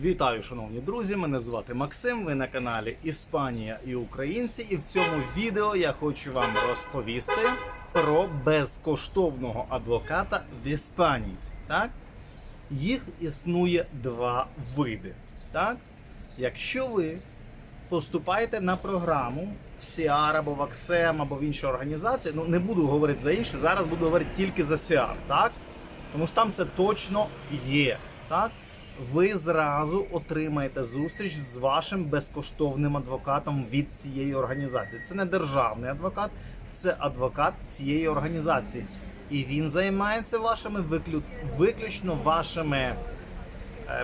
Вітаю, шановні друзі! Мене звати Максим. Ви на каналі Іспанія і Українці. І в цьому відео я хочу вам розповісти про безкоштовного адвоката в Іспанії. Так? Їх існує два види. Так? Якщо ви поступаєте на програму в CR або в Аксем, або в інші організації, ну не буду говорити за інші, зараз буду говорити тільки за CR, так? Тому що там це точно є. Так? Ви зразу отримаєте зустріч з вашим безкоштовним адвокатом від цієї організації. Це не державний адвокат, це адвокат цієї організації. І він займається вашими виклю... виключно вашими е,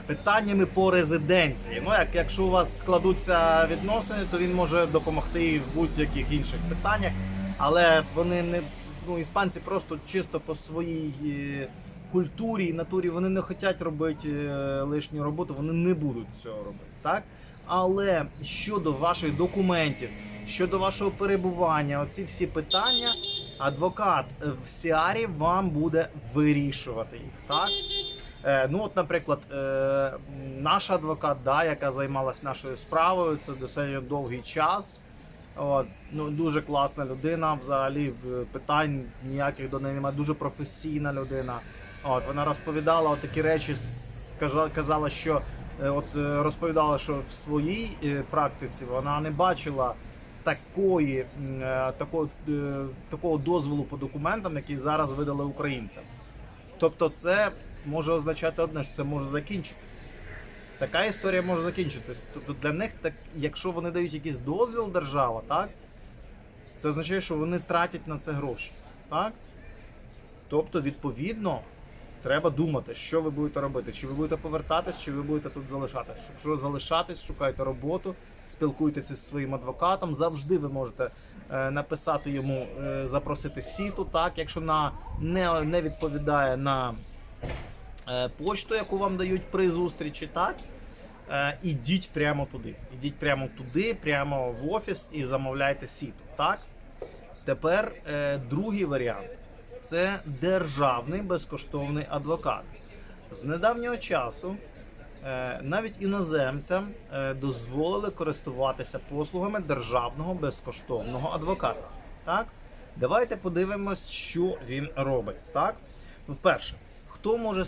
питаннями по резиденції. Ну, як якщо у вас складуться відносини, то він може допомогти в будь-яких інших питаннях, але вони не ну, іспанці просто чисто по своїй. Е, культурі і натурі вони не хочуть робити е, лишню роботу, вони не будуть цього робити. Так? Але щодо ваших документів, щодо вашого перебування, оці всі питання, адвокат в Сіарі вам буде вирішувати їх. Так? Е, ну, от, наприклад, е, наша адвокат, да, яка займалась нашою справою, це досить довгий час. От, ну, дуже класна людина, взагалі е, питань ніяких до неї немає, дуже професійна людина. От, вона розповідала от такі речі, казала, що е, от е, розповідала, що в своїй е, практиці вона не бачила такої, такого, такого дозволу по документам, який зараз видали українцям. Тобто, це може означати одне, що це може закінчитись. Така історія може закінчитись. Тобто для них, так, якщо вони дають якийсь дозвіл держава, так, це означає, що вони тратять на це гроші. Так? Тобто, відповідно, треба думати, що ви будете робити. Чи ви будете повертатись, чи ви будете тут залишатись. Якщо залишатись, шукайте роботу, спілкуйтеся зі своїм адвокатом. Завжди ви можете е, написати йому, е, запросити сіту, так, якщо на, не, не відповідає на е, почту, яку вам дають при зустрічі, так. Е, ідіть прямо туди. Ідіть прямо туди, прямо в офіс і замовляйте сіту. Так? Тепер е, другий варіант це державний безкоштовний адвокат. З недавнього часу е, навіть іноземцям е, дозволили користуватися послугами державного безкоштовного адвоката. Так? Давайте подивимось, що він робить. Так? Ну, Вперше, хто може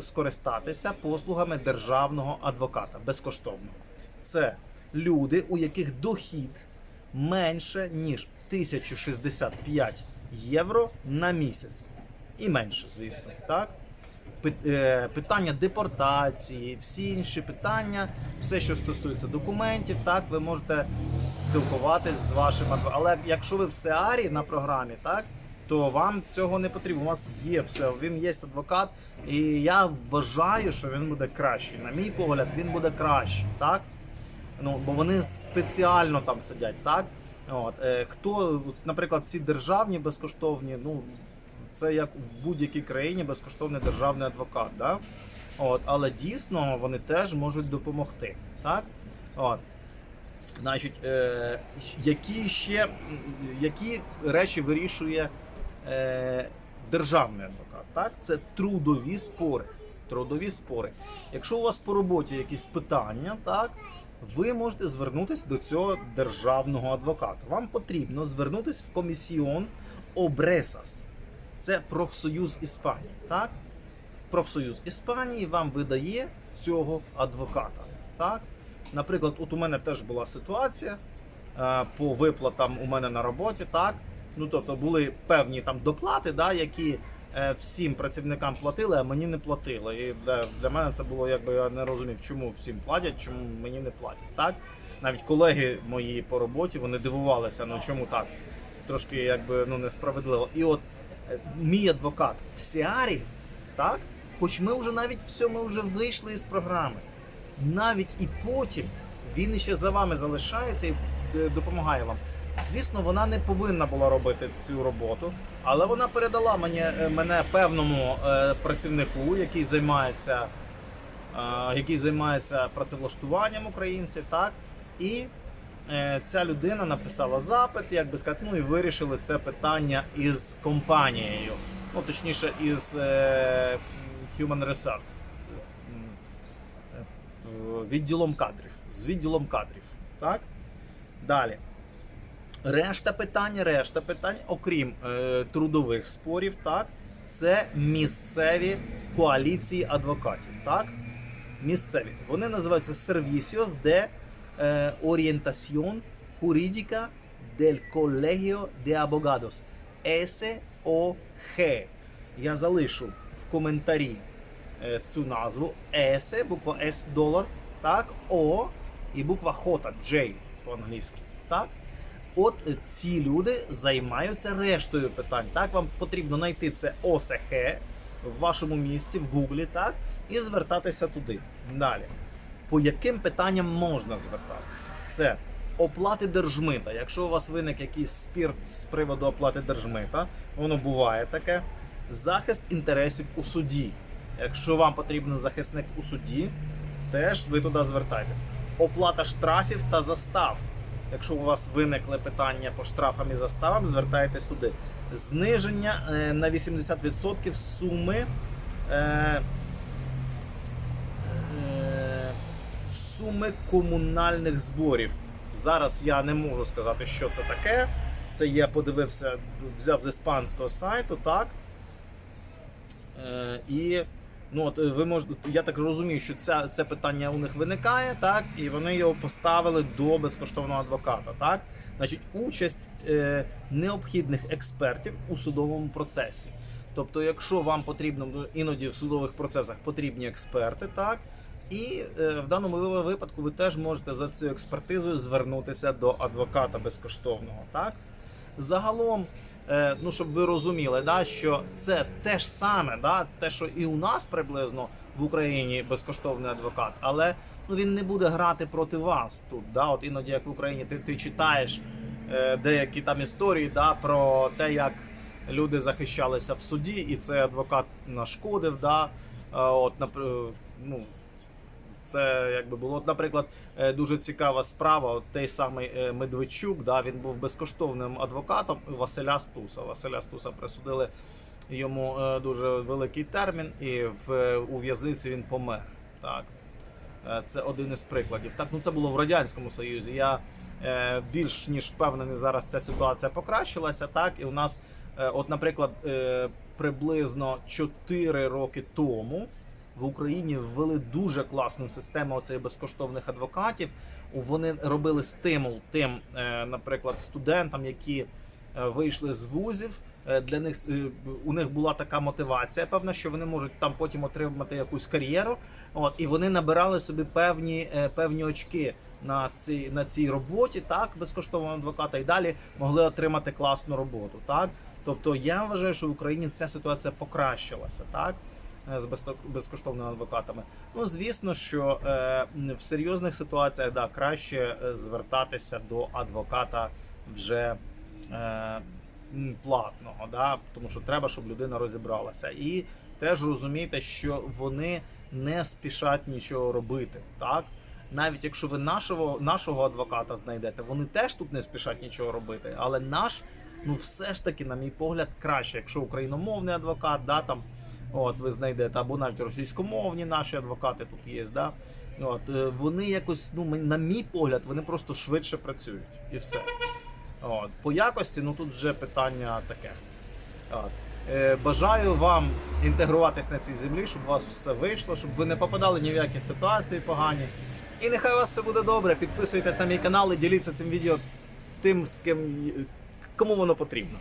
скористатися послугами державного адвоката безкоштовного? Це люди, у яких дохід менше ніж 1065 євро на місяць. І менше, звісно, так? Е, Питання депортації, всі інші питання, все, що стосується документів, так, ви можете спілкуватись з вашим адвокатом. Але якщо ви в Сеарі на програмі, так, то вам цього не потрібно. У вас є все, він є адвокат, і я вважаю, що він буде кращий. На мій погляд, він буде кращий, так? Ну, бо вони спеціально там сидять, так? От, е, хто, наприклад, ці державні безкоштовні, ну це як в будь-якій країні безкоштовний державний адвокат, да? От, але дійсно вони теж можуть допомогти. Так? От. Значить, е, які ще які речі вирішує е, державний адвокат? Так? Це трудові спори. Трудові спори. Якщо у вас по роботі якісь питання, так, ви можете звернутися до цього державного адвоката. Вам потрібно звернутися в комісіон Обресас. Це профсоюз Іспанії. Так? Профсоюз Іспанії вам видає цього адвоката. Так? Наприклад, от у мене теж була ситуація е, по виплатам у мене на роботі. Так? Ну, тобто були певні там доплати, да, які всім працівникам платили, а мені не платили. І для, для мене це було якби я не розумів, чому всім платять, чому мені не платять. Так? Навіть колеги мої по роботі вони дивувалися, ну чому так? Це трошки якби ну несправедливо. І от е, мій адвокат в Сіарі, так? Хоч ми вже навіть все, ми вже вийшли із програми. Навіть і потім він ще за вами залишається і е, допомагає вам. Звісно, вона не повинна була робити цю роботу, але вона передала мені, е, мене певному е, працівнику, який займається, е, який займається працевлаштуванням українців, так? І е, ця людина написала запит, як би сказати, ну і вирішили це питання із компанією, ну точніше, із е, Human Resource. Е, відділом кадрів. З відділом кадрів. Так? Далі. Решта питань, решта питань, окрім е, трудових спорів, так, це місцеві коаліції адвокатів. Так? Місцеві. Вони називаються Servicios de е, Orientación Jurídica del Colegio de Abogados. SOG. Я залишу в коментарі е, цю назву. S, буква S долар, так, О і буква J, J по-англійськи. Так? От ці люди займаються рештою питань. Так, вам потрібно знайти це ОСХ в вашому місті, в Гуглі, так, і звертатися туди. Далі. По яким питанням можна звертатися? Це оплати держмита. Якщо у вас виник якийсь спір з приводу оплати держмита, воно буває таке. Захист інтересів у суді. Якщо вам потрібен захисник у суді, теж ви туди звертайтесь. Оплата штрафів та застав. Якщо у вас виникли питання по штрафам і заставам, звертайтесь туди. Зниження е, на 80% суми. Е, е, суми комунальних зборів. Зараз я не можу сказати, що це таке. Це я подивився, взяв з іспанського сайту, так. І ну, от, е, ви можете, я так розумію, що ця, це питання у них виникає, так, і вони його поставили до безкоштовного адвоката. Так? Значить, участь е, необхідних експертів у судовому процесі. Тобто, якщо вам потрібно іноді в судових процесах потрібні експерти, так. І е, в даному випадку ви теж можете за цю експертизою звернутися до адвоката безкоштовного. Так? Загалом, е, ну щоб ви розуміли, да, що це те ж саме, да, те, що і у нас приблизно в Україні безкоштовний адвокат, але ну, він не буде грати проти вас тут. Да? От іноді, як в Україні, ти, ти читаєш е, деякі там історії да, про те, як люди захищалися в суді, і цей адвокат нашкодив. Да? Е, От, напр- ну, це якби було, От, наприклад, е, дуже цікава справа. От той самий е, Медведчук, да, він був безкоштовним адвокатом Василя Стуса. Василя Стуса присудили йому е, дуже великий термін, і в у в'язниці він помер. Так. Це один із прикладів. Так, ну це було в радянському союзі. Я більш ніж впевнений, зараз ця ситуація покращилася. Так, і у нас, от, наприклад, приблизно 4 роки тому в Україні ввели дуже класну систему оцих безкоштовних адвокатів. Вони робили стимул тим, е, наприклад, студентам, які е, вийшли з вузів. Е, Для них у них була така мотивація, певна, що вони можуть там потім отримати якусь кар'єру. От і вони набирали собі певні, певні очки на цій на цій роботі, так безкоштовного адвоката, і далі могли отримати класну роботу. Так, тобто я вважаю, що в Україні ця ситуація покращилася, так з безто- безкоштовними адвокатами. Ну звісно, що е, в серйозних ситуаціях да краще е, звертатися до адвоката вже. Е, платного, да, тому що треба, щоб людина розібралася. І теж розумійте, що вони не спішать нічого робити. Так? Навіть якщо ви нашого, нашого адвоката знайдете, вони теж тут не спішать нічого робити. Але наш, ну все ж таки, на мій погляд, краще, якщо україномовний адвокат, да, там, от, ви знайдете, або навіть російськомовні наші адвокати тут є. Да? От, е, вони якось, ну, на мій погляд, вони просто швидше працюють і все. От. По якості, ну тут вже питання таке. От. Е, бажаю вам інтегруватись на цій землі, щоб у вас все вийшло, щоб ви не попадали ні в які ситуації погані. І нехай у вас все буде добре. Підписуйтесь на мій канал і діліться цим відео тим, з ким кому воно потрібно.